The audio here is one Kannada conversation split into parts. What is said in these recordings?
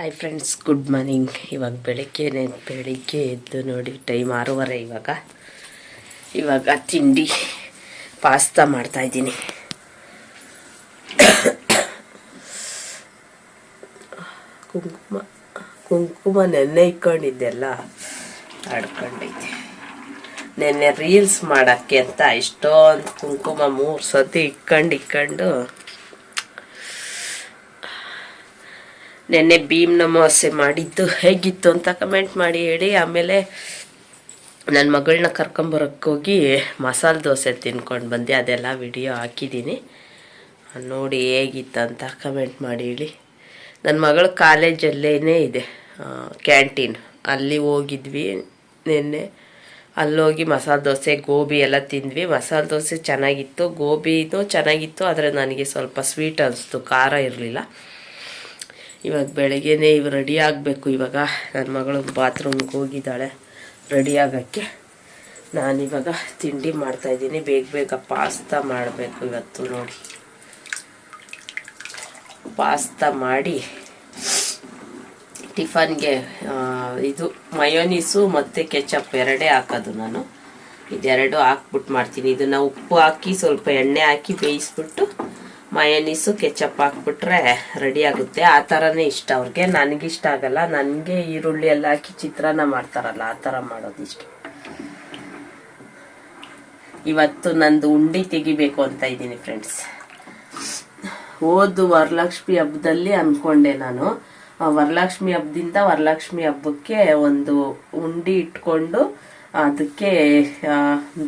ಹಾಯ್ ಫ್ರೆಂಡ್ಸ್ ಗುಡ್ ಮಾರ್ನಿಂಗ್ ಇವಾಗ ಬೆಳಗ್ಗೆ ಬೆಳಿಗ್ಗೆ ಎದ್ದು ನೋಡಿ ಟೈಮ್ ಆರೂವರೆ ಇವಾಗ. ಇವಾಗ ತಿಂಡಿ, ಪಾಸ್ತಾ ಮಾಡ್ತಾ ಇದ್ದೀನಿ. ಕುಂಕುಮ ಕುಂಕುಮ ನೆನ್ನೆ ಇಟ್ಕೊಂಡಿದ್ದೆಲ್ಲ ಆಡ್ಕೊಂಡೈತೆ. ನೆನ್ನೆ ರೀಲ್ಸ್ ಮಾಡೋಕ್ಕೆ ಅಂತ ಎಷ್ಟೊಂದು ಕುಂಕುಮ ಮೂರು ಸತಿ ಇಟ್ಕೊಂಡು ಇಕ್ಕೊಂಡು ನೆನ್ನೆ ಭೀಮ್ ಅಮಾವಾಸ್ಯೆ ಮಾಡಿದ್ದು ಹೇಗಿತ್ತು ಅಂತ ಕಮೆಂಟ್ ಮಾಡಿ ಹೇಳಿ. ಆಮೇಲೆ ನನ್ನ ಮಗಳನ್ನ ಕರ್ಕೊಂಬರೋಕ್ಕೋಗಿ ಮಸಾಲೆ ದೋಸೆ ತಿನ್ಕೊಂಡು ಬಂದೆ. ಅದೆಲ್ಲ ವಿಡಿಯೋ ಹಾಕಿದ್ದೀನಿ. ನೋಡಿ ಹೇಗಿತ್ತು ಅಂತ ಕಮೆಂಟ್ ಮಾಡಿ ಹೇಳಿ. ನನ್ನ ಮಗಳು ಕಾಲೇಜಲ್ಲೇ ಇದೆ ಕ್ಯಾಂಟೀನ್ ಅಲ್ಲಿ ಹೋಗಿದ್ವಿ ನಿನ್ನೆ. ಅಲ್ಲೋಗಿ ಮಸಾಲೆ ದೋಸೆ, ಗೋಬಿ ಎಲ್ಲ ತಿಂದ್ವಿ. ಮಸಾಲೆ ದೋಸೆ ಚೆನ್ನಾಗಿತ್ತು, ಗೋಬಿನೂ ಚೆನ್ನಾಗಿತ್ತು, ಆದರೆ ನನಗೆ ಸ್ವಲ್ಪ ಸ್ವೀಟ್ ಅನಿಸ್ತು, ಖಾರ ಇರಲಿಲ್ಲ. ಇವಾಗ ಬೆಳಗ್ಗೆನೇ ಇವ್ ರೆಡಿ ಆಗಬೇಕು. ಇವಾಗ ನನ್ನ ಮಗಳು ಬಾತ್ರೂಮ್ಗೆ ಹೋಗಿದ್ದಾಳೆ. ರೆಡಿ ಆಗೋಕ್ಕೆ ನಾನಿವಾಗ ತಿಂಡಿ ಮಾಡ್ತಾಯಿದ್ದೀನಿ ಬೇಗ ಬೇಗ ಪಾಸ್ತಾ ಮಾಡಬೇಕು ಇವತ್ತು ನೋಡಿ. ಪಾಸ್ತಾ ಮಾಡಿ ಟಿಫನ್ಗೆ ಇದು ಮಯೋನೀಸು ಮತ್ತು ಕೆಚಪ್ ಎರಡೇ ಹಾಕೋದು ನಾನು. ಇದೆರಡು ಹಾಕ್ಬಿಟ್ಟು ಮಾಡ್ತೀನಿ. ಇದನ್ನು ಉಪ್ಪು ಹಾಕಿ ಸ್ವಲ್ಪ ಎಣ್ಣೆ ಹಾಕಿ ಬೇಯಿಸ್ಬಿಟ್ಟು ಮಯೋನೀಸು ಕೆಚಪ್ ಹಾಕ್ಬಿಟ್ರೆ ರೆಡಿ ಆಗುತ್ತೆ. ಆ ಥರನೇ ಇಷ್ಟ ಅವ್ರಿಗೆ. ನನಗಿಷ್ಟ ಆಗಲ್ಲ. ನನಗೆ ಈರುಳ್ಳಿ ಎಲ್ಲ ಹಾಕಿ ಚಿತ್ರಾನ್ನ ಮಾಡ್ತಾರಲ್ಲ, ಆ ಥರ ಮಾಡೋದು ಇಷ್ಟ ಇವತ್ತು ನಂದು ಉಂಡಿ ತೆಗಿಬೇಕು ಅಂತ ಇದ್ದೀನಿ ಫ್ರೆಂಡ್ಸ್ ಓದು ವರಲಕ್ಷ್ಮಿ ಹಬ್ಬದಲ್ಲಿ ಅನ್ಕೊಂಡೆ ನಾನು. ವರಲಕ್ಷ್ಮಿ ಹಬ್ಬದಿಂದ ವರಲಕ್ಷ್ಮಿ ಹಬ್ಬಕ್ಕೆ ಒಂದು ಉಂಡಿ ಇಟ್ಕೊಂಡು ಅದಕ್ಕೆ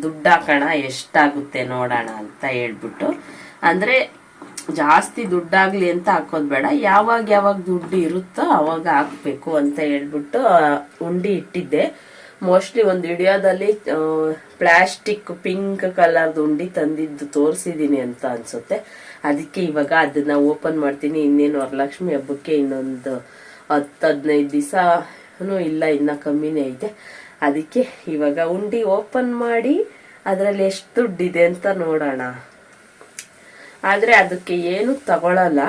ದುಡ್ಡು ಹಾಕೋಣ, ಎಷ್ಟಾಗುತ್ತೆ ನೋಡೋಣ ಅಂತ ಹೇಳ್ಬಿಟ್ಟು. ಅಂದ್ರೆ ಜಾಸ್ತಿ ದುಡ್ಡಾಗ್ಲಿ ಅಂತ ಹಾಕೋದ್ ಬೇಡ. ಯಾವಾಗ ಯಾವಾಗ ದುಡ್ಡು ಇರುತ್ತೋ ಅವಾಗ ಹಾಕ್ಬೇಕು ಅಂತ ಹೇಳ್ಬಿಟ್ಟು ಉಂಡಿ ಇಟ್ಟಿದ್ದೆ. ಮೋಸ್ಟ್ಲಿ ಒಂದು ವಿಡಿಯೋದಲ್ಲಿ ಪ್ಲಾಸ್ಟಿಕ್ ಪಿಂಕ್ ಕಲರ್ದು ಉಂಡಿ ತಂದಿದ್ದು ತೋರಿಸಿದೀನಿ ಅಂತ ಅನ್ಸುತ್ತೆ. ಅದಕ್ಕೆ ಇವಾಗ ಅದನ್ನ ಓಪನ್ ಮಾಡ್ತೀನಿ. ಇನ್ನೇನು ವರಲಕ್ಷ್ಮಿ ಹಬ್ಬಕ್ಕೆ ಇನ್ನೊಂದು ಹತ್ತು ಹದಿನೈದು ದಿವಸನೂ ಇಲ್ಲ, ಇನ್ನ ಕಮ್ಮಿನೇ ಐತೆ. ಅದಕ್ಕೆ ಇವಾಗ ಉಂಡಿ ಓಪನ್ ಮಾಡಿ, ಅದರಲ್ಲಿ ಎಷ್ಟು ದುಡ್ಡಿದೆ ಅಂತ ನೋಡೋಣ. ಆದ್ರೆ ಅದಕ್ಕೆ ಏನು ತಗೊಳ್ಳಲ್ಲ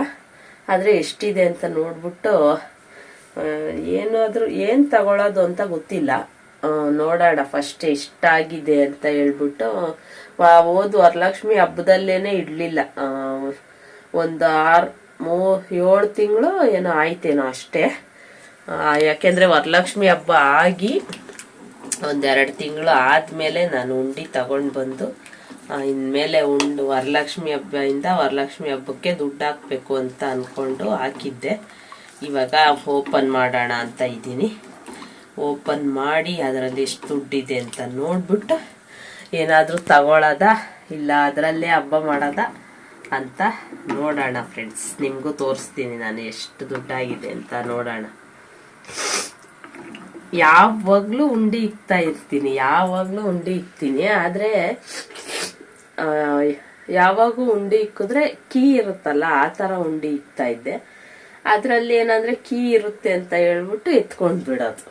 ಆದರೆ ಎಷ್ಟಿದೆ ಅಂತ ನೋಡ್ಬಿಟ್ಟು ಏನಾದರೂ, ಏನು ತಗೊಳ್ಳೋದು ಅಂತ ಗೊತ್ತಿಲ್ಲ. ನೋಡೋಣ ಫಸ್ಟ್ ಎಷ್ಟಾಗಿದೆ ಅಂತ ಹೇಳ್ಬಿಟ್ಟು ಹೋದ್ ವರಲಕ್ಷ್ಮಿ ಹಬ್ಬದಲ್ಲೇನೆ ಇಡಲಿಲ್ಲ. ಒಂದು ಆರು, ಮೂ, ಏಳು ತಿಂಗಳು ಏನೋ ಆಯ್ತೇನೋ ಅಷ್ಟೇ. ಯಾಕೆಂದರೆ ವರಲಕ್ಷ್ಮಿ ಹಬ್ಬ ಆಗಿ ಒಂದೆರಡು ತಿಂಗಳು ಆದಮೇಲೆ ನಾನು ಉಂಡಿ ತಗೊಂಡು ಬಂದು ಇನ್ಮೇಲೆ ಉಂಡು ವರಲಕ್ಷ್ಮಿ ಹಬ್ಬದಿಂದ ವರಲಕ್ಷ್ಮಿ ಹಬ್ಬಕ್ಕೆ ದುಡ್ಡು ಹಾಕಬೇಕು ಅಂತ ಅನ್ಕೊಂಡು ಹಾಕಿದ್ದೆ. ಇವಾಗ ಓಪನ್ ಮಾಡೋಣ ಅಂತ ಇದ್ದೀನಿ. ಓಪನ್ ಮಾಡಿ ಅದರಲ್ಲಿ ಎಷ್ಟು ದುಡ್ಡಿದೆ ಅಂತ ನೋಡ್ಬಿಟ್ಟು ಏನಾದರೂ ತಗೊಳ್ಳೋದ ಇಲ್ಲ ಅದರಲ್ಲೇ ಹಬ್ಬ ಮಾಡೋದ ಅಂತ ನೋಡೋಣ ಫ್ರೆಂಡ್ಸ್ ನಿಮಗೂ ತೋರಿಸ್ತೀನಿ ನಾನು ಎಷ್ಟು ದುಡ್ಡಾಗಿದೆ ಅಂತ ನೋಡೋಣ. ಯಾವಾಗ್ಲೂ ಉಂಡಿ ಇಕ್ತಾ ಇರ್ತೀನಿ, ಯಾವಾಗ್ಲೂ ಉಂಡಿ ಇಕ್ತೀನಿ. ಆದ್ರೆ ಯಾವಾಗೂ ಉಂಡಿ ಇಕ್ಕಿದ್ರೆ ಕೀ ಇರುತ್ತಲ್ಲ, ಆ ತರ ಉಂಡಿ ಇಕ್ತಾ ಇದ್ದೆ. ಅದರಲ್ಲಿ ಏನಂದ್ರೆ ಕೀ ಇರುತ್ತೆ ಅಂತ ಹೇಳ್ಬಿಟ್ಟು ಎತ್ಕೊಂಡ್ ಬಿಡೋದು.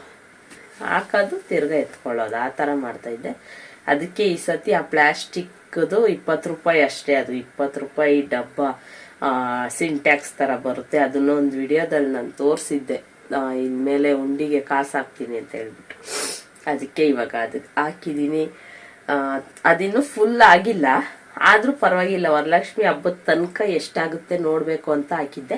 ಹಾಕೋದು, ತಿರ್ಗಾ ಎತ್ಕೊಳ್ಳೋದು. ಆ ತರ ಮಾಡ್ತಾ ಇದ್ದೆ. ಅದಕ್ಕೆ ಈ ಸತಿ ಆ ಪ್ಲಾಸ್ಟಿಕ್ದು ಇಪ್ಪತ್ತು ರೂಪಾಯಿ ಅಷ್ಟೇ, ಅದು ಇಪ್ಪತ್ತು ರೂಪಾಯಿ ಡಬ್ಬ ಸಿಂಟ್ಯಾಕ್ಸ್ ತರ ಬರುತ್ತೆ. ಅದನ್ನ ಒಂದು ವಿಡಿಯೋದಲ್ಲಿ ನಾನು ತೋರಿಸಿದ್ದೆ. ಇನ್ಮೇಲೆ ಉಂಡಿಗೆ ಕಾಸು ಹಾಕ್ತೀನಿ ಅಂತ ಹೇಳ್ಬಿಟ್ಟು. ಅದಕ್ಕೆ ಇವಾಗ ಅದಕ್ಕೆ ಹಾಕಿದ್ದೀನಿ ಅದಿನ್ನು ಫುಲ್ ಆಗಿಲ್ಲ. ಆದ್ರೂ ಪರವಾಗಿಲ್ಲ, ವರಲಕ್ಷ್ಮಿ ಹಬ್ಬದ ತನಕ ಎಷ್ಟಾಗುತ್ತೆ ನೋಡ್ಬೇಕು ಅಂತ ಹಾಕಿದ್ದೆ.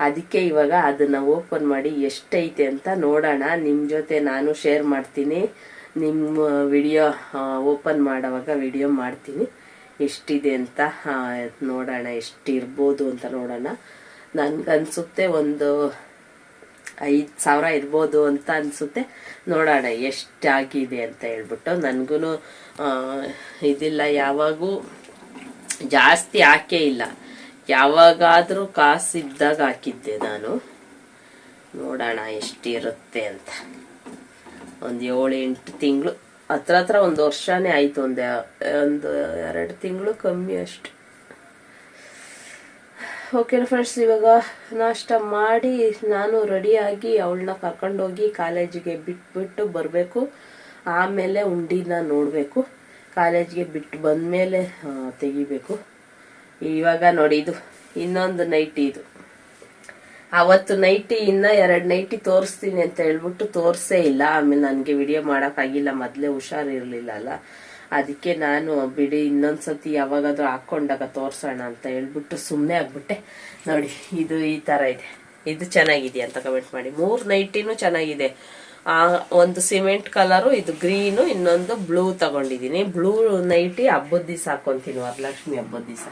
ಅದಕ್ಕೆ ಇವಾಗ ಅದನ್ನ ಓಪನ್ ಮಾಡಿ ಎಷ್ಟೈತೆ ಅಂತ ನೋಡೋಣ. ನಿಮ್ ಜೊತೆ ನಾನು ಶೇರ್ ಮಾಡ್ತೀನಿ. ನಿಮ್ಮ ವಿಡಿಯೋ ಓಪನ್ ಮಾಡೋವಾಗ ವಿಡಿಯೋ ಮಾಡ್ತೀನಿ. ಎಷ್ಟಿದೆ ಅಂತ ನೋಡೋಣ, ಎಷ್ಟಿರ್ಬೋದು ಅಂತ ನೋಡೋಣ. ನನ್ಗನ್ಸುತ್ತೆ ಒಂದು ಐದು ಸಾವಿರ ಇರ್ಬೋದು ಅಂತ ಅನ್ಸುತ್ತೆ. ನೋಡೋಣ ಎಷ್ಟಾಗಿದೆ ಅಂತ ಹೇಳ್ಬಿಟ್ಟು. ನನಗೂ ಇದಿಲ್ಲ, ಯಾವಾಗೂ ಜಾಸ್ತಿ ಹಾಕೇ ಇಲ್ಲ. ಯಾವಾಗಾದರೂ ಕಾಸಿದ್ದಾಗ ಹಾಕಿದ್ದೆ ನಾನು. ನೋಡೋಣ ಎಷ್ಟಿರುತ್ತೆ ಅಂತ. ಒಂದು ಏಳು ಎಂಟು ತಿಂಗಳು ಹತ್ರ ಹತ್ರ ಒಂದು ವರ್ಷನೇ ಆಯ್ತು, ಒಂದು ಒಂದು ಎರಡು ತಿಂಗಳು ಕಮ್ಮಿ ಅಷ್ಟು. ಓಕೆ ಫ್ರೆಂಡ್ಸ್ ಇವಾಗ ನಾಷ್ಟ ಮಾಡಿ, ನಾನು ರೆಡಿಯಾಗಿ ಅವಳನ್ನ ಕರ್ಕೊಂಡೋಗಿ ಕಾಲೇಜಿಗೆ ಬಿಟ್ಬಿಟ್ಟು ಬರಬೇಕು. ಆಮೇಲೆ ಉಂಡಿನ ನೋಡಬೇಕು. ಕಾಲೇಜ್ಗೆ ಬಿಟ್ಟು ಬಂದಮೇಲೆ ತೆಗಿಬೇಕು. ಇವಾಗ ನೋಡಿ ಇದು, ಇನ್ನೊಂದು ನೈಟಿ ಇದು. ಅವತ್ತು ನೈಟಿ, ಇನ್ನ ಎರಡು ನೈಟಿ ತೋರಿಸ್ತೀನಿ ಅಂತ ಹೇಳ್ಬಿಟ್ಟು ತೋರಿಸೇ ಇಲ್ಲ. ಆಮೇಲೆ ನನಗೆ ವಿಡಿಯೋ ಆಗಿಲ್ಲ ಮೊದಲೇ ಹುಷಾರಿರ್ಲಿಲ್ಲ ಅಲ್ಲ. ಅದಕ್ಕೆ ನಾನು, ಬಿಡಿ, ಇನ್ನೊಂದ್ಸತಿ ಯಾವಾಗಾದ್ರೂ ಹಾಕೊಂಡಾಗ ತೋರಿಸೋಣ ಅಂತ ಹೇಳ್ಬಿಟ್ಟು ಸುಮ್ಮನೆ ಆಗ್ಬಿಟ್ಟೆ. ನೋಡಿ, ಇದು ಈ ಥರ ಇದೆ. ಇದು ಚೆನ್ನಾಗಿದೆ ಅಂತ ಕಮೆಂಟ್ ಮಾಡಿ. ಮೂರು ನೈಟಿನೂ ಚೆನ್ನಾಗಿದೆ. ಆ ಒಂದು ಸಿಮೆಂಟ್ ಕಲರು, ಇದು ಗ್ರೀನು, ಇನ್ನೊಂದು ಬ್ಲೂ ತಗೊಂಡಿದ್ದೀನಿ. ಬ್ಲೂ ನೈಟಿ ಹಬ್ಬದ ದಿವಸ ಹಾಕೊಂತೀನಿ, ವರಲಕ್ಷ್ಮಿ ಹಬ್ಬದ ದಿವಸ.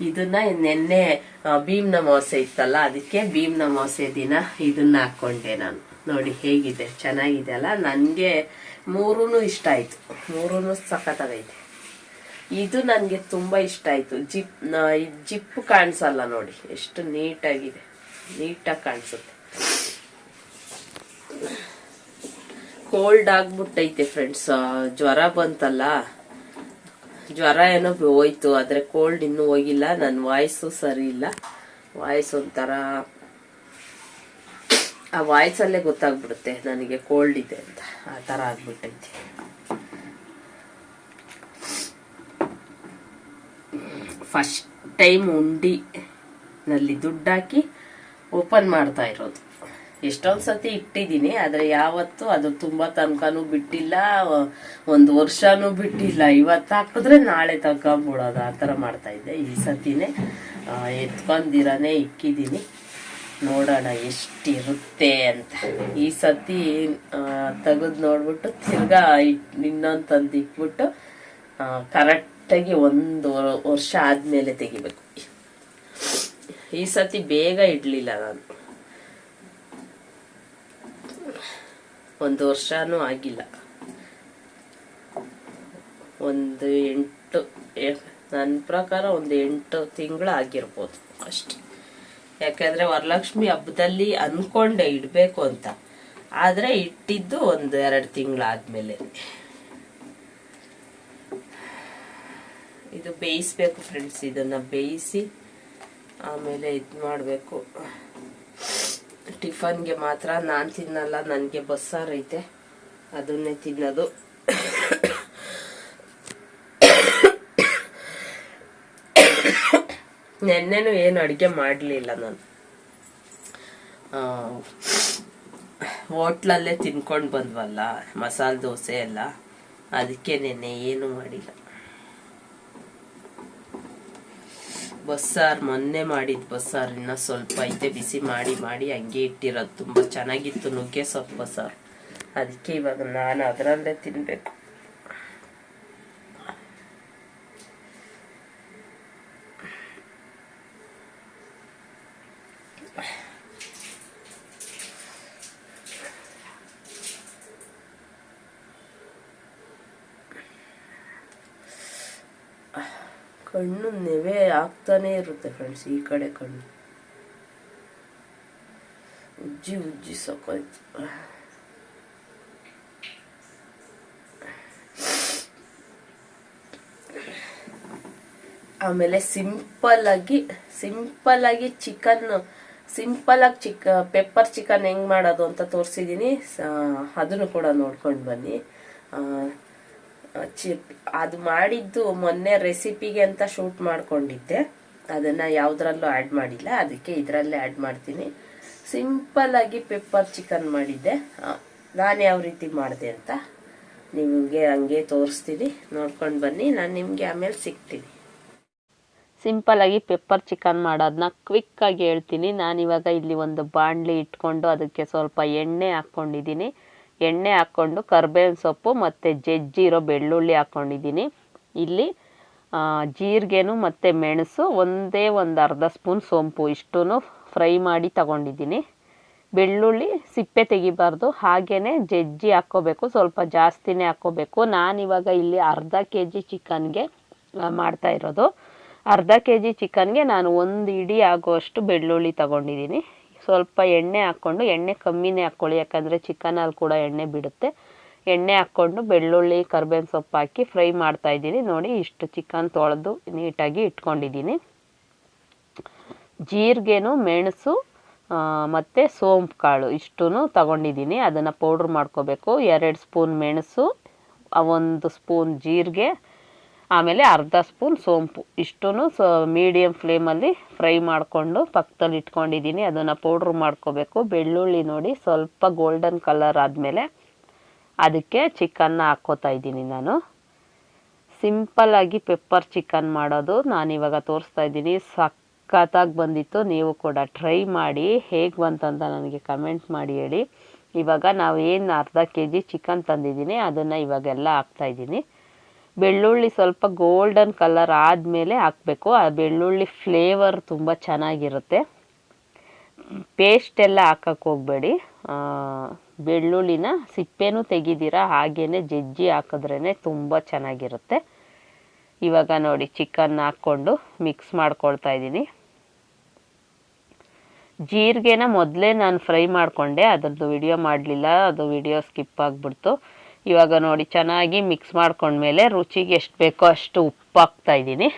ಇದನ್ನ ನಿನ್ನೆ ಭೀಮ್ ಭೀಮ್ನ ಅಮಾವಾಸ್ಯೆ ಇತ್ತಲ್ಲ, ಅದಕ್ಕೆ ಭೀಮ್ನ ಅಮಾವಾಸ್ಯೆ ದಿನ ಇದನ್ನ ಹಾಕೊಂಡೆ ನಾನು. ನೋಡಿ ಹೇಗಿದೆ, ಚೆನ್ನಾಗಿದೆ ಅಲ್ಲ? ನನಗೆ ಮೂರೂ ಇಷ್ಟ ಆಯ್ತು. ಮೂರೂ ಸಖತ್ತಾಗೈತೆ. ಇದು ನನಗೆ ತುಂಬಾ ಇಷ್ಟ ಆಯ್ತು. ಜಿಪ್ ಜಿಪ್ ಕಾಣಿಸಲ್ಲ ನೋಡಿ, ಎಷ್ಟು ನೀಟಾಗಿದೆ. ನೀಟಾಗಿ ಕಾಣಿಸುತ್ತೆ. ಕೋಲ್ಡ್ ಆಗ್ಬಿಟ್ಟೈತೆ ಫ್ರೆಂಡ್ಸ್ ಜ್ವರ ಬಂತಲ್ಲ? ಜ್ವರ ಏನೋ ಹೋಯ್ತು, ಆದ್ರೆ ಕೋಲ್ಡ್ ಇನ್ನೂ ಹೋಗಿಲ್ಲ. ನನ್ನ ವಾಯ್ಸು ಸರಿ ಇಲ್ಲ. ವಾಯ್ಸ್ ಒಂಥರ, ಆ ವಾಯ್ಸಲ್ಲೇ ಗೊತ್ತಾಗ್ಬಿಡುತ್ತೆ ನನಗೆ ಕೋಲ್ಡ್ ಇದೆ ಅಂತ. ಆ ಥರ ಆಗ್ಬಿಟ್ಟೈತೆ. ಫಸ್ಟ್ ಟೈಮ್ ಉಂಡಿ ನಲ್ಲಿ ದುಡ್ಡು ಹಾಕಿ ಓಪನ್ ಮಾಡ್ತಾ ಇರೋದು. ಎಷ್ಟೊಂದ್ ಸತಿ ಇಟ್ಟಿದ್ದೀನಿ, ಆದರೆ ಯಾವತ್ತು ಅದು ತುಂಬಾ ತನಕನೂ ಬಿಟ್ಟಿಲ್ಲ, ಒಂದು ವರ್ಷನೂ ಬಿಟ್ಟಿಲ್ಲ. ಇವತ್ತು ಹಾಕಿದ್ರೆ ನಾಳೆ ತಗೊಂಬಿಡೋದು ಆ ಥರ ಮಾಡ್ತಾ ಇದ್ದೆ. ಈ ಸತಿನೇ ಎತ್ಕೊಂಡಿರನೇ ಇಕ್ಕಿದ್ದೀನಿ. ನೋಡೋಣ ಎಷ್ಟಿರುತ್ತೆ ಅಂತ. ಈ ಸತಿ ತೆಗೆದು ನೋಡ್ಬಿಟ್ಟು ತಿರ್ಗಾ ಇನ್ನೊಂದ್ ತಂದು ಇಕ್ಬಿಟ್ಟು ಕರೆಕ್ಟಾಗಿ ಒಂದು ವರ್ಷ ಆದ್ಮೇಲೆ ತೆಗಿಬೇಕು. ಈ ಸತಿ ಬೇಗ ಇಡ್ಲಿಲ್ಲ ನಾನು. ಒಂದು ವರ್ಷನೂ ಆಗಿಲ್ಲ. ಒಂದು ಎಂಟು ನನ್ನ ಪ್ರಕಾರ ಒಂದು ಎಂಟು ತಿಂಗಳು ಆಗಿರ್ಬೋದು ಅಷ್ಟೆ. ಯಾಕಂದ್ರೆ ವರಲಕ್ಷ್ಮಿ ಹಬ್ಬದಲ್ಲಿ ಅಂದ್ಕೊಂಡೆ ಇಡಬೇಕು ಅಂತ. ಆದರೆ ಇಟ್ಟಿದ್ದು ಒಂದು ಎರಡು ತಿಂಗಳಾದಮೇಲೆ ಇದು ಬೇಯಿಸ್ಬೇಕು ಫ್ರೆಂಡ್ಸ್ ಇದನ್ನು ಬೇಯಿಸಿ ಆಮೇಲೆ ಇದು ಮಾಡಬೇಕು ಟಿಫನ್ಗೆ ಮಾತ್ರ ನಾನು ತಿನ್ನಲ್ಲ, ನನಗೆ ಬಸ್ಸಾರು ಐತೆ. ಅದನ್ನೇ ತಿನ್ನೋದು. ನೆನ್ನೆನೂ ಏನು ಅಡುಗೆ ಮಾಡಲಿಲ್ಲ ನಾನು. ಹೋಟ್ಲಲ್ಲೇ ತಿನ್ಕೊಂಡು ಬಂದ್ವಲ್ಲ, ಮಸಾಲೆ ದೋಸೆ ಎಲ್ಲ. ಅದಕ್ಕೆ ನೆನ್ನೆ ಏನು ಮಾಡಿಲ್ಲ. ಬಸ್ಸಾರು, ಮೊನ್ನೆ ಮಾಡಿದ ಬಸ್ಸಾರು ಇನ್ನ ಸ್ವಲ್ಪ ಐತೆ, ಬಿಸಿ ಮಾಡಿ ಮಾಡಿ ಹಂಗೆ ಇಟ್ಟಿರೋದು. ತುಂಬ ಚೆನ್ನಾಗಿತ್ತು ನುಗ್ಗೆ ಸೊಪ್ಪು ಬಸ್ಸಾರು ಅದಕ್ಕೆ ಇವಾಗ ನಾನು ಅದರಲ್ಲೇ ತಿನ್ಬೇಕು. ಕಣ್ಣು ನೆವೆ ಆಗ್ತಾನೆ ಇರುತ್ತೆ ಫ್ರೆಂಡ್ಸ್ ಈ ಕಡೆ ಕಣ್ಣು. ಉಜ್ಜಿ ಉಜ್ಜಿ ಸಾಕಾಯ್ತು ಆಮೇಲೆ ಸಿಂಪಲ್ ಆಗಿ ಸಿಂಪಲ್ ಆಗಿ ಚಿಕನ್ ಸಿಂಪಲ್ ಆಗಿ ಚಿಕ್ ಪೆಪ್ಪರ್ ಚಿಕನ್ ಹೆಂಗ್ ಮಾಡೋದು ಅಂತ ತೋರಿಸಿದೀನಿ. ಅದನ್ನು ಕೂಡ ನೋಡ್ಕೊಂಡು ಬನ್ನಿ. ಅದು ಮಾಡಿದ್ದು ಮೊನ್ನೆ ರೆಸಿಪಿಗೆ ಅಂತ ಶೂಟ್ ಮಾಡ್ಕೊಂಡಿದ್ದೆ. ಅದನ್ನ ಯಾವ್ದ್ರಲ್ಲೂ ಆ್ಯಡ್ ಮಾಡಿಲ್ಲ. ಅದಕ್ಕೆ ಇದರಲ್ಲೇ ಆ್ಯಡ್ ಮಾಡ್ತೀನಿ. ಸಿಂಪಲ್ ಆಗಿ ಪೆಪ್ಪರ್ ಚಿಕನ್ ಮಾಡಿದ್ದೆ. ನಾನು ಯಾವ ರೀತಿ ಮಾಡಿದೆ ಅಂತ ನಿಮಗೆ ಹಂಗೆ ತೋರಿಸ್ತೀನಿ. ನೋಡ್ಕೊಂಡು ಬನ್ನಿ. ನಾನು ನಿಮಗೆ ಆಮೇಲೆ ಸಿಗ್ತೀನಿ. ಸಿಂಪಲ್ ಆಗಿ ಪೆಪ್ಪರ್ ಚಿಕನ್ ಮಾಡೋದನ್ನ ಕ್ವಿಕ್ಕಾಗಿ ಹೇಳ್ತೀನಿ. ನಾನಿವಾಗ ಇಲ್ಲಿ ಒಂದು ಬಾಣಲಿ ಇಟ್ಕೊಂಡು ಅದಕ್ಕೆ ಸ್ವಲ್ಪ ಎಣ್ಣೆ ಹಾಕ್ಕೊಂಡಿದ್ದೀನಿ. ಎಣ್ಣೆ ಹಾಕ್ಕೊಂಡು ಕರ್ಬೇವಿನ ಸೊಪ್ಪು ಮತ್ತು ಜಜ್ಜಿರೋ ಬೆಳ್ಳುಳ್ಳಿ ಹಾಕ್ಕೊಂಡಿದ್ದೀನಿ. ಇಲ್ಲಿ ಜೀರಿಗೆನು ಮತ್ತು ಮೆಣಸು, ಒಂದೇ ಒಂದು ಅರ್ಧ ಸ್ಪೂನ್ ಸೋಂಪು ಇಷ್ಟೂ ಫ್ರೈ ಮಾಡಿ ತಗೊಂಡಿದ್ದೀನಿ. ಬೆಳ್ಳುಳ್ಳಿ ಸಿಪ್ಪೆ ತೆಗಿಬಾರ್ದು ಹಾಗೆಯೇ ಜಜ್ಜಿ ಹಾಕ್ಕೋಬೇಕು, ಸ್ವಲ್ಪ ಜಾಸ್ತಿನೇ ಹಾಕ್ಕೋಬೇಕು. ನಾನಿವಾಗ ಇಲ್ಲಿ ಅರ್ಧ ಕೆ ಜಿ ಚಿಕನ್ಗೆ ಮಾಡ್ತಾ ಇರೋದು. ಅರ್ಧ ಕೆ ಜಿ ಚಿಕನ್ಗೆ ನಾನು ಒಂದು ಇಡೀ ಆಗುವಷ್ಟು ಬೆಳ್ಳುಳ್ಳಿ ತಗೊಂಡಿದ್ದೀನಿ. ಸ್ವಲ್ಪ ಎಣ್ಣೆ ಹಾಕ್ಕೊಂಡು, ಎಣ್ಣೆ ಕಮ್ಮಿನೇ ಹಾಕ್ಕೊಳ್ಳಿ, ಯಾಕಂದರೆ ಚಿಕನಲ್ಲಿ ಕೂಡ ಎಣ್ಣೆ ಬಿಡುತ್ತೆ. ಎಣ್ಣೆ ಹಾಕ್ಕೊಂಡು ಬೆಳ್ಳುಳ್ಳಿ, ಕರ್ಬೇವಿನ ಸೊಪ್ಪು ಹಾಕಿ ಫ್ರೈ ಮಾಡ್ತಾ ಇದ್ದೀನಿ. ನೋಡಿ, ಇಷ್ಟು ಚಿಕನ್ ತೊಳೆದು ನೀಟಾಗಿ ಇಟ್ಕೊಂಡಿದ್ದೀನಿ. ಜೀರಿಗೆನು, ಮೆಣಸು ಮತ್ತು ಸೋಂಪು ಕಾಳು ಇಷ್ಟೂ ತಗೊಂಡಿದ್ದೀನಿ. ಅದನ್ನು ಪೌಡ್ರ್ ಮಾಡ್ಕೋಬೇಕು. ಎರಡು ಸ್ಪೂನ್ ಮೆಣಸು ಒಂದು ಸ್ಪೂನ್ ಜೀರಿಗೆ ಆಮೇಲೆ ಅರ್ಧ ಸ್ಪೂನ್ ಸೋಂಪು. ಇಷ್ಟೂ ಸೊ ಮೀಡಿಯಮ್ ಫ್ಲೇಮಲ್ಲಿ ಫ್ರೈ ಮಾಡಿಕೊಂಡು ಪಕ್ಕದಲ್ಲಿ ಇಟ್ಕೊಂಡಿದ್ದೀನಿ. ಅದನ್ನು ಪೌಡ್ರ್ ಮಾಡ್ಕೋಬೇಕು. ಬೆಳ್ಳುಳ್ಳಿ ನೋಡಿ ಸ್ವಲ್ಪ ಗೋಲ್ಡನ್ ಕಲರ್ ಆದಮೇಲೆ ಅದಕ್ಕೆ ಚಿಕನ್ನ ಹಾಕ್ಕೋತಾ ಇದ್ದೀನಿ ನಾನು. ಸಿಂಪಲ್ಲಾಗಿ ಪೆಪ್ಪರ್ ಚಿಕನ್ ಮಾಡೋದು ನಾನಿವಾಗ ತೋರಿಸ್ತಾ ಇದ್ದೀನಿ. ಸಖತ್ತಾಗಿ ಬಂದಿತ್ತು. ನೀವು ಕೂಡ ಟ್ರೈ ಮಾಡಿ ಹೇಗೆ ಬಂತಂತ ನನಗೆ ಕಮೆಂಟ್ ಮಾಡಿ ಹೇಳಿ. ಇವಾಗ ನಾವು ಏನು ಅರ್ಧ ಕೆ ಜಿ ಚಿಕನ್ ತಂದಿದ್ದೀನಿ. ಅದನ್ನು ಇವಾಗೆಲ್ಲ ಹಾಕ್ತಾಯಿದ್ದೀನಿ ಬೆಳ್ಳುಳ್ಳಿ ಸ್ವಲ್ಪ ಗೋಲ್ಡನ್ ಕಲರ್ ಆದಮೇಲೆ ಹಾಕಬೇಕು. ಆ ಬೆಳ್ಳುಳ್ಳಿ ಫ್ಲೇವರ್ ತುಂಬ ಚೆನ್ನಾಗಿರುತ್ತೆ. ಪೇಸ್ಟ್ ಎಲ್ಲ ಹಾಕಕ್ಕೆ ಹೋಗಬೇಡಿ. ಬೆಳ್ಳುಳ್ಳಿನ ಸಿಪ್ಪೆನೂ ತೆಗಿದಿರಾ? ಹಾಗೇ ಜಜ್ಜಿ ಹಾಕಿದ್ರೇ ತುಂಬ ಚೆನ್ನಾಗಿರುತ್ತೆ. ಇವಾಗ ನೋಡಿ ಚಿಕನ್ ಹಾಕ್ಕೊಂಡು ಮಿಕ್ಸ್ ಮಾಡ್ಕೊಳ್ತಾ ಇದ್ದೀನಿ. ಜೀರಿಗೆನ ಮೊದಲೇ ನಾನು ಫ್ರೈ ಮಾಡಿಕೊಂಡೆ. ಅದರದ್ದು ವಿಡಿಯೋ ಮಾಡಲಿಲ್ಲ. ಅದು ವಿಡಿಯೋ ಸ್ಕಿಪ್ ಆಗಿಬಿಡ್ತು. ಇವಾಗ ನೋಡಿ, ಚೆನ್ನಾಗಿ ಮಿಕ್ಸ್ ಮಾಡ್ಕೊಂಡ್ಮೇಲೆ ರುಚಿಗೆ ಎಷ್ಟು ಬೇಕೋ ಅಷ್ಟು ಉಪ್ಪು ಹಾಕ್ತಾ ಇದ್ದೀನಿ.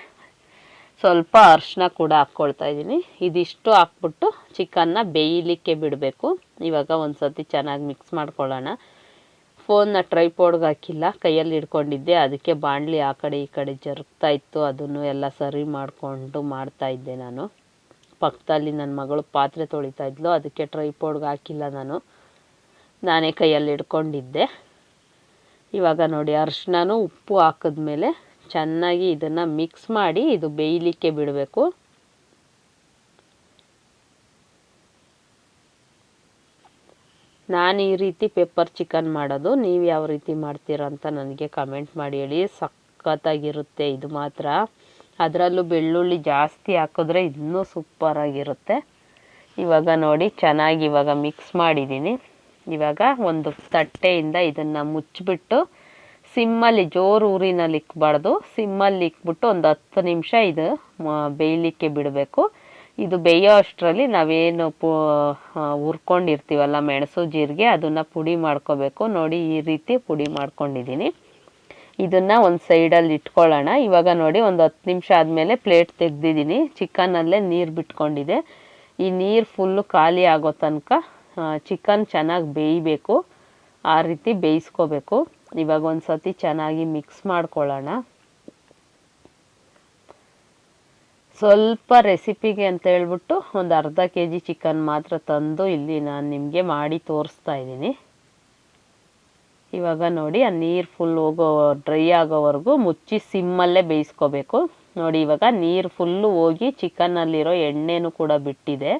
ಸ್ವಲ್ಪ ಅರಿಶಿನ ಕೂಡ ಹಾಕ್ಕೊಳ್ತಾ ಇದ್ದೀನಿ. ಇದಿಷ್ಟು ಹಾಕ್ಬಿಟ್ಟು ಚಿಕನ್ನ ಬೇಯಲಿಕ್ಕೆ ಬಿಡಬೇಕು. ಇವಾಗ ಒಂದು ಸತಿ ಚೆನ್ನಾಗಿ ಮಿಕ್ಸ್ ಮಾಡ್ಕೊಳ್ಳೋಣ. ಫೋನ್ನ ಟ್ರೈಪೋಡ್ಗೆ ಹಾಕಿಲ್ಲ, ಕೈಯಲ್ಲಿ ಹಿಡ್ಕೊಂಡಿದ್ದೆ. ಅದಕ್ಕೆ ಬಾಣಲಿ ಆ ಕಡೆ ಈ ಕಡೆ ಜರುಗ್ತಾ ಇತ್ತು. ಅದನ್ನು ಎಲ್ಲ ಸರಿ ಮಾಡಿಕೊಂಡು ಮಾಡ್ತಾ ಇದ್ದೆ ನಾನು. ಪಕ್ಕದಲ್ಲಿ ನನ್ನ ಮಗಳು ಪಾತ್ರೆ ತೊಳಿತಾ ಇದ್ಲು. ಅದಕ್ಕೆ ಟ್ರೈಪೋಡ್ಗೆ ಹಾಕಿಲ್ಲ ನಾನು. ನಾನೇ ಕೈಯಲ್ಲಿ ಹಿಡ್ಕೊಂಡಿದ್ದೆ. ಇವಾಗ ನೋಡಿ ಅರಿಶಿಣನೂ ಉಪ್ಪು ಹಾಕಿದ್ಮೇಲೆ ಚೆನ್ನಾಗಿ ಇದನ್ನು ಮಿಕ್ಸ್ ಮಾಡಿ ಇದು ಬೇಯಲಿಕ್ಕೆ ಬಿಡಬೇಕು. ನಾನು ಈ ರೀತಿ ಪೆಪ್ಪರ್ ಚಿಕನ್ ಮಾಡೋದು, ನೀವು ಯಾವ ರೀತಿ ಮಾಡ್ತೀರ ಅಂತ ನನಗೆ ಕಮೆಂಟ್ ಮಾಡಿ ಹೇಳಿ. ಸಖತ್ತಾಗಿರುತ್ತೆ ಇದು ಮಾತ್ರ. ಅದರಲ್ಲೂ ಬೆಳ್ಳುಳ್ಳಿ ಜಾಸ್ತಿ ಹಾಕಿದ್ರೆ ಇನ್ನೂ ಸೂಪರಾಗಿರುತ್ತೆ ಇವಾಗ ನೋಡಿ ಚೆನ್ನಾಗಿ ಇವಾಗ ಮಿಕ್ಸ್ ಮಾಡಿದ್ದೀನಿ ಇವಾಗ ಒಂದು ತಟ್ಟೆಯಿಂದ ಇದನ್ನು ಮುಚ್ಚಿಬಿಟ್ಟು ಸಿಮ್ಮಲ್ಲಿ ಜೋರು ಊರಿನಲ್ಲಿ ಇಕ್ಬಾರ್ದು. ಸಿಮ್ಮಲ್ಲಿ ಇಕ್ಬಿಟ್ಟು ಒಂದು ಹತ್ತು ನಿಮಿಷ ಇದು ಬೇಯಲಿಕ್ಕೆ ಬಿಡಬೇಕು. ಇದು ಬೇಯೋ ಅಷ್ಟರಲ್ಲಿ ನಾವೇನು ಪು ಹುರ್ಕೊಂಡಿರ್ತೀವಲ್ಲ ಮೆಣಸು, ಜೀರಿಗೆ, ಅದನ್ನು ಪುಡಿ ಮಾಡ್ಕೋಬೇಕು. ನೋಡಿ ಈ ರೀತಿ ಪುಡಿ ಮಾಡ್ಕೊಂಡಿದ್ದೀನಿ ಇದನ್ನು ಒಂದು ಸೈಡಲ್ಲಿ ಇಟ್ಕೊಳ್ಳೋಣ. ಇವಾಗ ನೋಡಿ ಒಂದು ಹತ್ತು ನಿಮಿಷ ಆದಮೇಲೆ ಪ್ಲೇಟ್ ತೆಗೆದಿದ್ದೀನಿ ಚಿಕನಲ್ಲೇ ನೀರು ಬಿಟ್ಕೊಂಡಿದೆ. ಈ ನೀರು ಫುಲ್ಲು ಖಾಲಿ ಆಗೋ ತನಕ ಚಿಕನ್ ಚೆನ್ನಾಗಿ ಬೇಯಬೇಕು. ಆ ರೀತಿ ಬೇಯಿಸ್ಕೋಬೇಕು. ಇವಾಗ ಒಂದು ಸತಿ ಚೆನ್ನಾಗಿ ಮಿಕ್ಸ್ ಮಾಡ್ಕೊಳ್ಳೋಣ. ಸ್ವಲ್ಪ ರೆಸಿಪಿಗೆ ಅಂತ ಹೇಳ್ಬಿಟ್ಟು ಒಂದು ಅರ್ಧ ಕೆ ಜಿ ಚಿಕನ್ ಮಾತ್ರ ತಂದು ಇಲ್ಲಿ ನಾನು ನಿಮಗೆ ಮಾಡಿ ತೋರಿಸ್ತಾ ಇದ್ದೀನಿ. ಇವಾಗ ನೋಡಿ, ಆ ನೀರು ಫುಲ್ ಹೋಗೋ ಡ್ರೈ ಆಗೋವರೆಗೂ ಮುಚ್ಚಿ ಸಿಮ್ಮಲ್ಲೇ ಬೇಯಿಸ್ಕೋಬೇಕು. ನೋಡಿ, ಇವಾಗ ನೀರು ಫುಲ್ಲು ಹೋಗಿ ಚಿಕನ್ನಲ್ಲಿರೋ ಎಣ್ಣೆನೂ ಕೂಡ ಬಿಟ್ಟಿದೆ.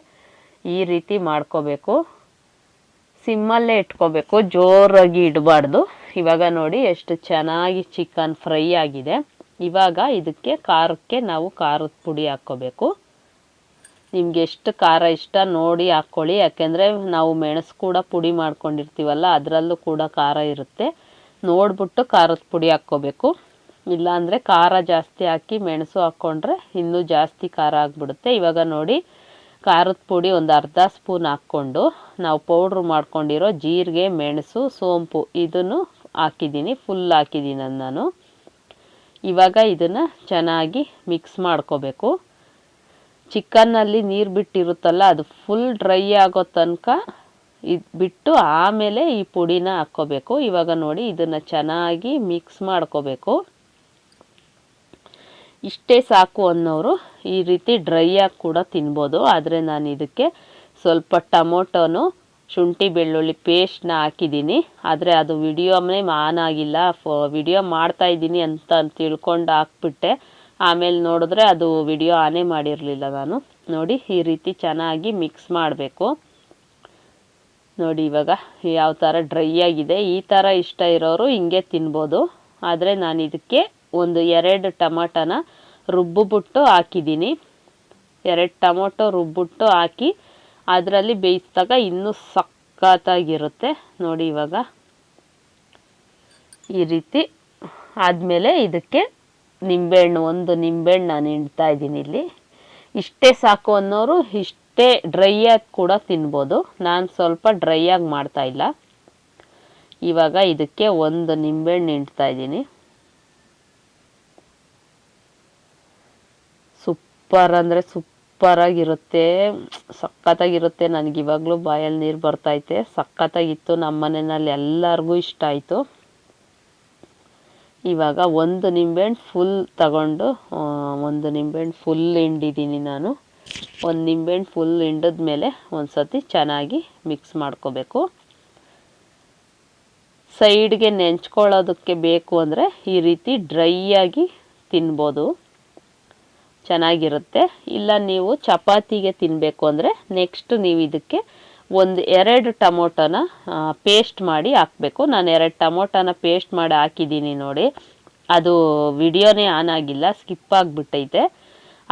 ಈ ರೀತಿ ಮಾಡ್ಕೋಬೇಕು. ಸಿಮ್ಮಲ್ಲೇ ಇಟ್ಕೋಬೇಕು, ಜೋರಾಗಿ ಇಡಬಾರ್ದು. ಇವಾಗ ನೋಡಿ ಎಷ್ಟು ಚೆನ್ನಾಗಿ ಚಿಕನ್ ಫ್ರೈ ಆಗಿದೆ. ಇವಾಗ ಇದಕ್ಕೆ ಖಾರಕ್ಕೆ ನಾವು ಖಾರದ ಪುಡಿ ಹಾಕ್ಕೋಬೇಕು. ನಿಮ್ಗೆ ಎಷ್ಟು ಖಾರ ಇಷ್ಟ ನೋಡಿ ಹಾಕ್ಕೊಳ್ಳಿ. ಯಾಕೆಂದರೆ ನಾವು ಮೆಣಸು ಕೂಡ ಪುಡಿ ಮಾಡ್ಕೊಂಡಿರ್ತೀವಲ್ಲ, ಅದರಲ್ಲೂ ಕೂಡ ಖಾರ ಇರುತ್ತೆ. ನೋಡ್ಬಿಟ್ಟು ಖಾರದ ಪುಡಿ ಹಾಕ್ಕೋಬೇಕು. ಇಲ್ಲಾಂದರೆ ಖಾರ ಜಾಸ್ತಿ ಹಾಕಿ ಮೆಣಸು ಹಾಕ್ಕೊಂಡ್ರೆ ಇನ್ನೂ ಜಾಸ್ತಿ ಖಾರ ಆಗಿಬಿಡುತ್ತೆ. ಇವಾಗ ನೋಡಿ ಖಾರದ ಪುಡಿ ಒಂದು ಅರ್ಧ ಸ್ಪೂನ್ ಹಾಕ್ಕೊಂಡು ನಾವು ಪೌಡ್ರ್ ಮಾಡ್ಕೊಂಡಿರೋ ಜೀರಿಗೆ, ಮೆಣಸು, ಸೋಂಪು ಇದನ್ನು ಹಾಕಿದ್ದೀನಿ ಫುಲ್ ಹಾಕಿದ್ದೀನಿ ನಾನು ಇವಾಗ ಇದನ್ನು ಚೆನ್ನಾಗಿ ಮಿಕ್ಸ್ ಮಾಡ್ಕೋಬೇಕು. ಚಿಕನ್ನಲ್ಲಿ ನೀರು ಬಿಟ್ಟಿರುತ್ತಲ್ಲ, ಅದು ಫುಲ್ ಡ್ರೈ ಆಗೋ ತನಕ ಇದು ಬಿಟ್ಟು ಆಮೇಲೆ ಈ ಪುಡಿನ ಹಾಕ್ಕೋಬೇಕು. ಇವಾಗ ನೋಡಿ, ಇದನ್ನು ಚೆನ್ನಾಗಿ ಮಿಕ್ಸ್ ಮಾಡ್ಕೋಬೇಕು. ಇಷ್ಟೇ ಸಾಕು ಅನ್ನೋರು ಈ ರೀತಿ ಡ್ರೈ ಆಗಿ ಕೂಡ ತಿನ್ಬೋದು. ಆದರೆ ನಾನು ಇದಕ್ಕೆ ಸ್ವಲ್ಪ ಟೊಮೊಟೊನು, ಶುಂಠಿ ಬೆಳ್ಳುಳ್ಳಿ ಪೇಸ್ಟ್ನ ಹಾಕಿದ್ದೀನಿ. ಆದರೆ ಅದು ವಿಡಿಯೋನೇ ಆನ್ ಆಗಿಲ್ಲ. ಫೋ, ವಿಡಿಯೋ ಮಾಡ್ತಾ ಇದ್ದೀನಿ ಅಂತ ತಿಳ್ಕೊಂಡು ಹಾಕ್ಬಿಟ್ಟೆ. ಆಮೇಲೆ ನೋಡಿದ್ರೆ ಅದು ವಿಡಿಯೋ ಆನೇ ಮಾಡಿರಲಿಲ್ಲ ನಾನು. ನೋಡಿ, ಈ ರೀತಿ ಚೆನ್ನಾಗಿ ಮಿಕ್ಸ್ ಮಾಡಬೇಕು. ನೋಡಿ, ಇವಾಗ ಯಾವ ಥರ ಡ್ರೈ ಆಗಿದೆ. ಈ ಥರ ಇಷ್ಟ ಇರೋರು ಹಿಂಗೆ ತಿನ್ಬೋದು. ಆದರೆ ನಾನು ಇದಕ್ಕೆ ಒಂದು ಎರಡು ಟೊಮಟನ ರುಬ್ಬಿಬಿಟ್ಟು ಹಾಕಿದ್ದೀನಿ. ಎರಡು ಟೊಮೊಟೊ ರುಬ್ಬಿಟ್ಟು ಹಾಕಿ ಅದರಲ್ಲಿ ಬೇಯಿಸಿದಾಗ ಇನ್ನೂ ಸಖತ್ತಾಗಿರುತ್ತೆ. ನೋಡಿ ಇವಾಗ. ಈ ರೀತಿ ಆದಮೇಲೆ ಇದಕ್ಕೆ ನಿಂಬೆಹಣ್ಣು, ಒಂದು ನಿಂಬೆಹಣ್ಣು ನಾನು ಇಡ್ತಾ ಇದ್ದೀನಿ ಇಲ್ಲಿ. ಇಷ್ಟೇ ಸಾಕು ಅನ್ನೋರು ಇಷ್ಟೇ ಡ್ರೈ ಆಗಿ ಕೂಡ ತಿನ್ಬೋದು. ನಾನು ಸ್ವಲ್ಪ ಡ್ರೈ ಆಗಿ ಮಾಡ್ತಾ ಇಲ್ಲ. ಇವಾಗ ಇದಕ್ಕೆ ಒಂದು ನಿಂಬೆಹಣ್ಣು ಹಿಂಡ್ತಾ ಇದ್ದೀನಿ. ಸೂಪರ್ ಅಂದರೆ ಸೂಪರಾಗಿರುತ್ತೆ. ಸಖತ್ತಾಗಿರುತ್ತೆ. ನನಗೆ ಇವಾಗಲೂ ಬಾಯಲ್ಲಿ ನೀರು ಬರ್ತೈತೆ ಸಖತ್ತಾಗಿತ್ತು. ನಮ್ಮ ಮನೆಯಲ್ಲಿ ಎಲ್ಲರಿಗೂ ಇಷ್ಟ ಆಯಿತು. ಇವಾಗ ಒಂದು ನಿಂಬೆಹಣ್ಣು ಫುಲ್ ತಗೊಂಡು ಒಂದು ನಿಂಬೆಹಣ್ಣು ಫುಲ್ ಹಿಂಡಿದ್ದೀನಿ ನಾನು. ಒಂದು ನಿಂಬೆಹಣ್ಣು ಫುಲ್ ಹಿಂಡಿದ ಮೇಲೆ ಒಂದು ಸತಿ ಚೆನ್ನಾಗಿ ಮಿಕ್ಸ್ ಮಾಡ್ಕೋಬೇಕು. ಸೈಡ್ಗೆ ನೆಂಚ್ಕೊಳ್ಳೋದಕ್ಕೆ ಬೇಕು ಅಂದರೆ ಈ ರೀತಿ ಡ್ರೈ ಆಗಿ ತಿನ್ಬೋದು. ಚೆನ್ನಾಗಿರುತ್ತೆ. ಇಲ್ಲ ನೀವು ಚಪಾತಿಗೆ ತಿನ್ನಬೇಕು ಅಂದರೆ ನೆಕ್ಸ್ಟ್ ನೀವು ಇದಕ್ಕೆ ಒಂದು ಎರಡು ಟೊಮೊಟೊನ ಪೇಸ್ಟ್ ಮಾಡಿ ಹಾಕಬೇಕು. ನಾನು ಎರಡು ಟೊಮೊಟೊನ ಪೇಸ್ಟ್ ಮಾಡಿ ಹಾಕಿದ್ದೀನಿ ನೋಡಿ. ಅದು ವಿಡಿಯೋನೇ ಆನ್ ಆಗಿಲ್ಲ, ಸ್ಕಿಪ್ ಆಗಿಬಿಟ್ಟೈತೆ.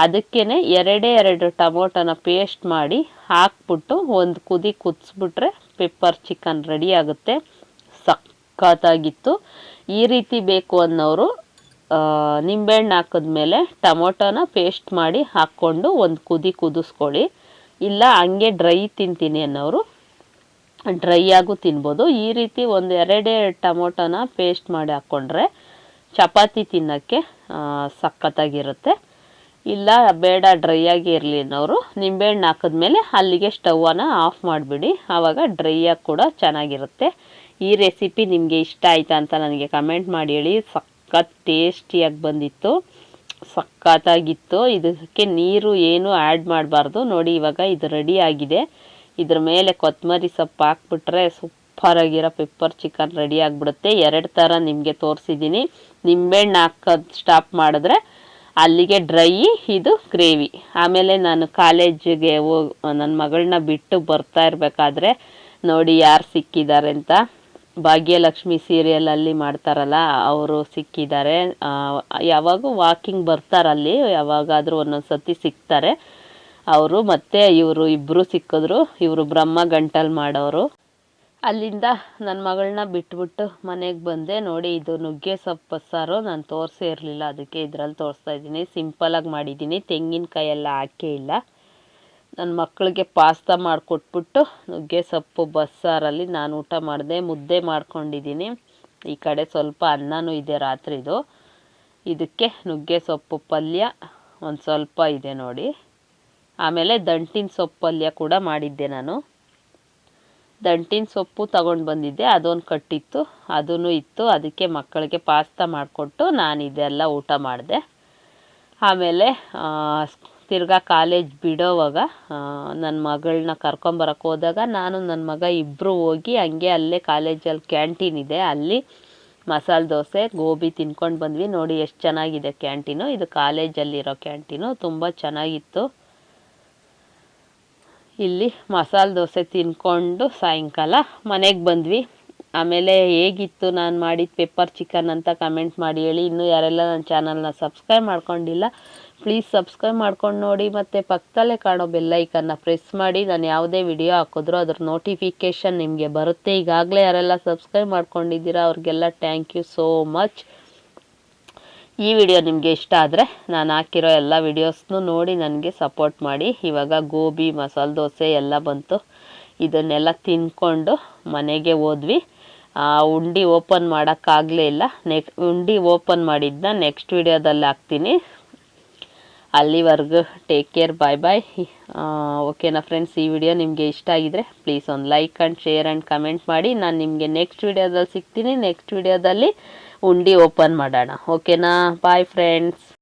ಅದಕ್ಕೇ ಎರಡೇ ಎರಡು ಟೊಮೊಟೊನ ಪೇಸ್ಟ್ ಮಾಡಿ ಹಾಕ್ಬಿಟ್ಟು ಒಂದು ಕುದಿ ಕುದಿಸ್ಬಿಟ್ರೆ ಪೆಪ್ಪರ್ ಚಿಕನ್ ರೆಡಿ ಆಗುತ್ತೆ. ಸಖತ್ತಾಗಿತ್ತು. ಈ ರೀತಿ ಬೇಕು ಅನ್ನೋರು ನಿಂಬೆಹಣ್ಣು ಹಾಕಿದ್ಮೇಲೆ ಟೊಮೊಟೊನ ಪೇಸ್ಟ್ ಮಾಡಿ ಹಾಕ್ಕೊಂಡು ಒಂದು ಕುದಿ ಕುದಿಸ್ಕೊಳ್ಳಿ. ಇಲ್ಲ, ಹಂಗೆ ಡ್ರೈ ತಿಂತೀನಿ ಅನ್ನೋರು ಡ್ರೈ ಆಗು ತಿನ್ಬೋದು. ಈ ರೀತಿ ಒಂದು ಎರಡೇ ಟೊಮೊಟೊನ ಪೇಸ್ಟ್ ಮಾಡಿ ಹಾಕ್ಕೊಂಡ್ರೆ ಚಪಾತಿ ತಿನ್ನೋಕ್ಕೆ ಸಖತ್ತಾಗಿರುತ್ತೆ. ಇಲ್ಲ, ಬೇಡ, ಡ್ರೈ ಆಗಿ ಇರಲಿ ಅನ್ನೋರು ನಿಂಬೆಹಣ್ಣು ಹಾಕಿದ್ಮೇಲೆ ಅಲ್ಲಿಗೆ ಸ್ಟವನ್ನು ಆಫ್ ಮಾಡಿಬಿಡಿ. ಆವಾಗ ಡ್ರೈ ಆಗಿ ಕೂಡ ಚೆನ್ನಾಗಿರುತ್ತೆ. ಈ ರೆಸಿಪಿ ನಿಮಗೆ ಇಷ್ಟ ಆಯ್ತಾ ಅಂತ ನನಗೆ ಕಮೆಂಟ್ ಮಾಡಿ ಹೇಳಿ. ಸಖತ್ ಟೇಸ್ಟಿಯಾಗಿ ಬಂದಿತ್ತು. ಸಖತ್ತಾಗಿತ್ತು. ಇದಕ್ಕೆ ನೀರು ಏನು ಆ್ಯಡ್ ಮಾಡಬಾರ್ದು. ನೋಡಿ, ಇವಾಗ ಇದು ರೆಡಿ ಆಗಿದೆ. ಇದ್ರ ಮೇಲೆ ಕೊತ್ತಂಬರಿ ಸೊಪ್ಪು ಹಾಕ್ಬಿಟ್ರೆ ಸೂಪರಾಗಿರೋ ಪೆಪ್ಪರ್ ಚಿಕನ್ ರೆಡಿ ಆಗಿಬಿಡುತ್ತೆ. ಎರಡು ಥರ ನಿಮಗೆ ತೋರಿಸಿದ್ದೀನಿ. ನಿಂಬೆಹಣ್ಣು ಹಾಕೋದು ಸ್ಟಾಪ್ ಮಾಡಿದ್ರೆ ಅಲ್ಲಿಗೆ ಡ್ರೈ ಇದು ಗ್ರೇವಿ ಆಮೇಲೆ ನಾನು ಕಾಲೇಜಿಗೆ ಹೋಗಿ, ನನ್ನ ಮಗಳನ್ನ ಬಿಟ್ಟು ಬರ್ತಾ ಇರಬೇಕಾದ್ರೆ ನೋಡಿ ಯಾರು ಸಿಕ್ಕಿದ್ದಾರೆ ಅಂತ. ಭಾಗ್ಯಲಕ್ಷ್ಮಿ ಸೀರಿಯಲಲ್ಲಿ ಮಾಡ್ತಾರಲ್ಲ, ಅವರು ಸಿಕ್ಕಿದ್ದಾರೆ. ಯಾವಾಗ ವಾಕಿಂಗ್ ಬರ್ತಾರಲ್ಲಿ ಯಾವಾಗಾದರೂ ಒಂದೊಂದು ಸತಿ ಸಿಗ್ತಾರೆ ಅವರು ಮತ್ತೆ ಇವರು ಇಬ್ಬರು ಸಿಕ್ಕಿದ್ರು, ಇವರು ಬ್ರಹ್ಮ ಗಂಟಲ್ ಮಾಡೋರು. ಅಲ್ಲಿಂದ ನನ್ನ ಮಗಳನ್ನ ಬಿಟ್ಬಿಟ್ಟು ಮನೆಗೆ ಬಂದೆ. ನೋಡಿ, ಇದು ನುಗ್ಗೆ ಸೊಪ್ಪು ಸಾರು, ನಾನು ತೋರಿಸೇ ಇರಲಿಲ್ಲ. ಅದಕ್ಕೆ ಇದರಲ್ಲಿ ತೋರಿಸ್ತಾ ಇದ್ದೀನಿ. ಸಿಂಪಲಾಗಿ ಮಾಡಿದ್ದೀನಿ. ತೆಂಗಿನಕಾಯಿ ಎಲ್ಲ ಹಾಕೇ ಇಲ್ಲ. ನನ್ನ ಮಕ್ಕಳಿಗೆ ಪಾಸ್ತಾ ಮಾಡಿಕೊಟ್ಬಿಟ್ಟು ನುಗ್ಗೆ ಸೊಪ್ಪು ಬಸ್ಸಾರಲ್ಲಿ ನಾನು ಊಟ ಮಾಡಿದೆ, ಮುದ್ದೆ ಮಾಡ್ಕೊಂಡಿದ್ದೀನಿ. ಈ ಕಡೆ ಸ್ವಲ್ಪ ಅನ್ನನೂ ಇದೆ ರಾತ್ರಿದು. ಇದಕ್ಕೆ ನುಗ್ಗೆ ಸೊಪ್ಪು ಪಲ್ಯ ಒಂದು ಸ್ವಲ್ಪ ಇದೆ ನೋಡಿ. ಆಮೇಲೆ ದಂಟಿನ ಸೊಪ್ಪು ಪಲ್ಯ ಕೂಡ ಮಾಡಿದ್ದೆ ನಾನು. ದಂಟಿನ ಸೊಪ್ಪು ತಗೊಂಡು ಬಂದಿದ್ದೆ, ಅದೊಂದು ಕಟ್ಟಿತ್ತು ಅದೂ ಇತ್ತು. ಅದಕ್ಕೆ ಮಕ್ಕಳಿಗೆ ಪಾಸ್ತಾ ಮಾಡಿಕೊಟ್ಟು ನಾನು ಇದೆಲ್ಲ ಊಟ ಮಾಡಿದೆ. ಆಮೇಲೆ ತಿರ್ಗಾ ಕಾಲೇಜ್ ಬಿಡೋವಾಗ ನನ್ನ ಮಗಳನ್ನ ಕರ್ಕೊಂಬರಕ್ಕೆ ಹೋದಾಗ ನಾನು ನನ್ನ ಮಗ ಇಬ್ಬರು ಹೋಗಿ ಹಂಗೆ ಅಲ್ಲೇ ಕಾಲೇಜಲ್ಲಿ ಕ್ಯಾಂಟೀನ್ ಇದೆ. ಅಲ್ಲಿ ಮಸಾಲೆ ದೋಸೆ, ಗೋಬಿ ತಿನ್ಕೊಂಡು ಬಂದ್ವಿ. ನೋಡಿ ಎಷ್ಟು ಚೆನ್ನಾಗಿದೆ ಕ್ಯಾಂಟೀನು. ಇದು ಕಾಲೇಜಲ್ಲಿರೋ ಕ್ಯಾಂಟೀನು. ತುಂಬ ಚೆನ್ನಾಗಿತ್ತು. ಇಲ್ಲಿ ಮಸಾಲೆ ದೋಸೆ ತಿನ್ಕೊಂಡು ಸಾಯಂಕಾಲ ಮನೆಗೆ ಬಂದ್ವಿ. ಆಮೇಲೆ ಹೇಗಿತ್ತು ನಾನು ಮಾಡಿದ ಪೆಪ್ಪರ್ ಚಿಕನ್ ಅಂತ ಕಮೆಂಟ್ ಮಾಡಿ ಹೇಳಿ. ಇನ್ನೂ ಯಾರೆಲ್ಲ ನನ್ನ ಚಾನಲ್ನ ಸಬ್ಸ್ಕ್ರೈಬ್ ಮಾಡ್ಕೊಂಡಿಲ್ಲ ಪ್ಲೀಸ್ ಸಬ್ಸ್ಕ್ರೈಬ್ ಮಾಡ್ಕೊಂಡು ನೋಡಿ, ಮತ್ತು ಪಕ್ಕದಲ್ಲೇ ಕಾಣೋ ಬೆಲ್ಲೈಕನ್ನ ಪ್ರೆಸ್ ಮಾಡಿ. ನಾನು ಯಾವುದೇ ವಿಡಿಯೋ ಹಾಕಿದ್ರೂ ಅದ್ರ ನೋಟಿಫಿಕೇಷನ್ ನಿಮಗೆ ಬರುತ್ತೆ. ಈಗಾಗಲೇ ಯಾರೆಲ್ಲ ಸಬ್ಸ್ಕ್ರೈಬ್ ಮಾಡ್ಕೊಂಡಿದ್ದೀರಾ, ಅವ್ರಿಗೆಲ್ಲ ಥ್ಯಾಂಕ್ ಯು ಸೋ ಮಚ್ ಈ ವಿಡಿಯೋ ನಿಮಗೆ ಇಷ್ಟ ಆದರೆ ನಾನು ಹಾಕಿರೋ ಎಲ್ಲ ವಿಡಿಯೋಸ್ನು ನೋಡಿ, ನನಗೆ ಸಪೋರ್ಟ್ ಮಾಡಿ. ಇವಾಗ ಗೋಬಿ, ಮಸಾಲೆ ದೋಸೆ ಎಲ್ಲ ಬಂತು. ಇದನ್ನೆಲ್ಲ ತಿನ್ಕೊಂಡು ಮನೆಗೆ ಹೋದ್ವಿ. ಆ ಉಂಡಿ ಓಪನ್ ಮಾಡೋಕ್ಕಾಗಲೇ ಇಲ್ಲ. ನೆಕ್, ಉಂಡಿ ಓಪನ್ ಮಾಡಿದ್ದನ್ನ ನೆಕ್ಸ್ಟ್ ವಿಡಿಯೋದಲ್ಲಿ ಹಾಕ್ತೀನಿ. ಅಲ್ಲಿವರೆಗೂ ಟೇಕ್ ಕೇರ್ ಬಾಯ್ ಬಾಯ್ ಓಕೆನಾ ಫ್ರೆಂಡ್ಸ್ ಈ ವಿಡಿಯೋ ನಿಮಗೆ ಇಷ್ಟ ಆಗಿದ್ರೆ ಪ್ಲೀಸ್ ಒಂದು like and share and comment ಮಾಡಿ. ನಾನು ನಿಮಗೆ ನೆಕ್ಸ್ಟ್ ವಿಡಿಯೋದಲ್ಲಿ ಸಿಗ್ತೀನಿ. ನೆಕ್ಸ್ಟ್ ವಿಡಿಯೋದಲ್ಲಿ ಉಂಡಿ ಓಪನ್ ಮಾಡೋಣ. ಓಕೆನಾ ಬಾಯ್ ಫ್ರೆಂಡ್ಸ್